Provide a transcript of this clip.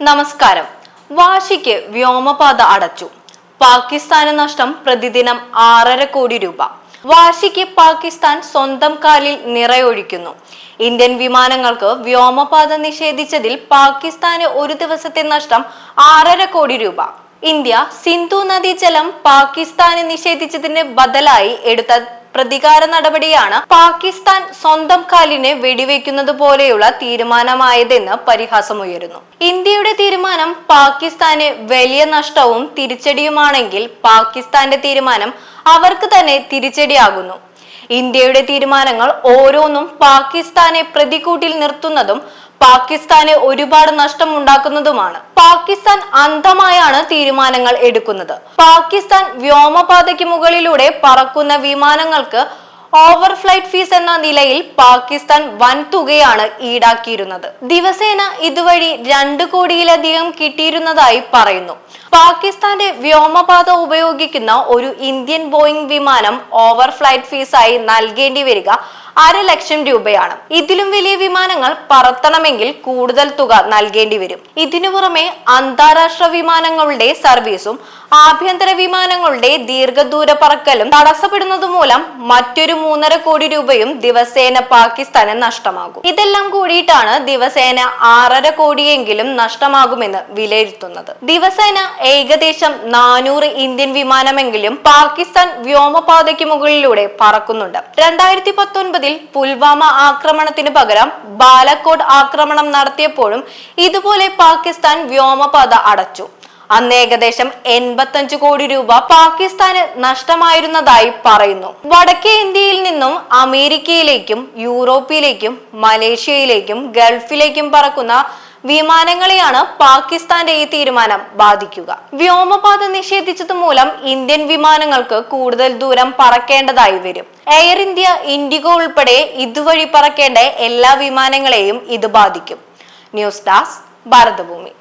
നമസ്കാരം. വാശിക്ക് വ്യോമപാത അടച്ചു. പാകിസ്ഥാന് നഷ്ടം പ്രതിദിനം ആറര കോടി രൂപ. വാശിക്ക് പാകിസ്ഥാൻ സ്വന്തം കാലിൽ നിറയൊഴിക്കുന്നു. ഇന്ത്യൻ വിമാനങ്ങൾക്ക് വ്യോമപാത നിഷേധിച്ചതിൽ പാകിസ്ഥാന് ഒരു ദിവസത്തെ നഷ്ടം ആറര കോടി രൂപ. ഇന്ത്യ സിന്ധു നദീജലം പാകിസ്ഥാന് നിഷേധിച്ചതിന് ബദലായി എടുത്ത പ്രതികാര നടപടിയാണ് പാകിസ്ഥാൻ സ്വന്തം കാലിനെ വെടിവെക്കുന്നത് പോലെയുള്ള തീരുമാനമായതെന്ന് പരിഹാസമുയരുന്നു ഇന്ത്യയുടെ തീരുമാനം പാകിസ്ഥാന് വലിയ നഷ്ടവും തിരിച്ചടിയുമാണെങ്കിൽ പാകിസ്ഥാന്റെ തീരുമാനം അവർക്ക് തന്നെ തിരിച്ചടിയാകുന്നു. ഇന്ത്യയുടെ തീരുമാനങ്ങൾ ഓരോന്നും പാകിസ്ഥാനെ പ്രതികൂട്ടിൽ നിർത്തുന്നതും പാകിസ്ഥാന് ഒരുപാട് നഷ്ടം ഉണ്ടാക്കുന്നതുമാണ്. പാകിസ്ഥാൻ അന്ധമായാണ് തീരുമാനങ്ങൾ എടുക്കുന്നത്. പാകിസ്ഥാൻ വ്യോമപാതയ്ക്ക് മുകളിലൂടെ പറക്കുന്ന വിമാനങ്ങൾക്ക് ഓവർ ഫ്ലൈറ്റ് ഫീസ് എന്ന നിലയിൽ പാകിസ്ഥാൻ വൻതുകയാണ് ഈടാക്കിയിരുന്നത്. ദിവസേന ഇതുവഴി രണ്ട് കോടിയിലധികം കിട്ടിയിരുന്നതായി പറയുന്നു. പാകിസ്ഥാന്റെ വ്യോമപാത ഉപയോഗിക്കുന്ന ഒരു ഇന്ത്യൻ ബോയിംഗ് വിമാനം ഓവർ ഫ്ലൈറ്റ് ഫീസായി നൽകേണ്ടി വരിക അര ലക്ഷം രൂപയാണ്. ഇതിലും വലിയ വിമാനങ്ങൾ പറത്തണമെങ്കിൽ കൂടുതൽ തുക നൽകേണ്ടി വരും. ഇതിനു പുറമെ അന്താരാഷ്ട്ര വിമാനങ്ങളുടെ സർവീസും ആഭ്യന്തര വിമാനങ്ങളുടെ ദീർഘദൂര പറക്കലും തടസ്സപ്പെടുന്നത് മൂലം മറ്റൊരു മൂന്നര കോടി രൂപയും ദിവസേന പാകിസ്ഥാന് നഷ്ടമാകും. ഇതെല്ലാം കൂടിയിട്ടാണ് ദിവസേന ആറര കോടിയെങ്കിലും നഷ്ടമാകുമെന്ന് വിലയിരുത്തുന്നത്. ദിവസേന ഏകദേശം നാനൂറ് ഇന്ത്യൻ വിമാനമെങ്കിലും പാകിസ്ഥാൻ വ്യോമപാതയ്ക്ക് മുകളിലൂടെ പറക്കുന്നുണ്ട്. രണ്ടായിരത്തി പത്തൊൻപതിൽ പുൽവാമ ആക്രമണത്തിന് പകരം ബാലക്കോട്ട് ആക്രമണം നടത്തിയപ്പോഴും ഇതുപോലെ പാകിസ്ഥാൻ വ്യോമപാത അടച്ചു. അന്ന് ഏകദേശം എൺപത്തഞ്ച് കോടി രൂപ പാകിസ്ഥാന് നഷ്ടമായിരുന്നതായി പറയുന്നു. വടക്കേ ഇന്ത്യയിൽ നിന്നും അമേരിക്കയിലേക്കും യൂറോപ്പിലേക്കും മലേഷ്യയിലേക്കും ഗൾഫിലേക്കും പറക്കുന്ന വിമാനങ്ങളെയാണ് പാകിസ്ഥാന്റെ ഈ തീരുമാനം ബാധിക്കുക. വ്യോമപാത നിഷേധിച്ചത് മൂലം ഇന്ത്യൻ വിമാനങ്ങൾക്ക് കൂടുതൽ ദൂരം പറക്കേണ്ടതായി വരും. എയർ ഇന്ത്യ ഇൻഡിഗോ ഉൾപ്പെടെ ഇതുവഴി പറക്കേണ്ട എല്ലാ വിമാനങ്ങളെയും ഇത് ബാധിക്കും. News desk Bharathabhoomi.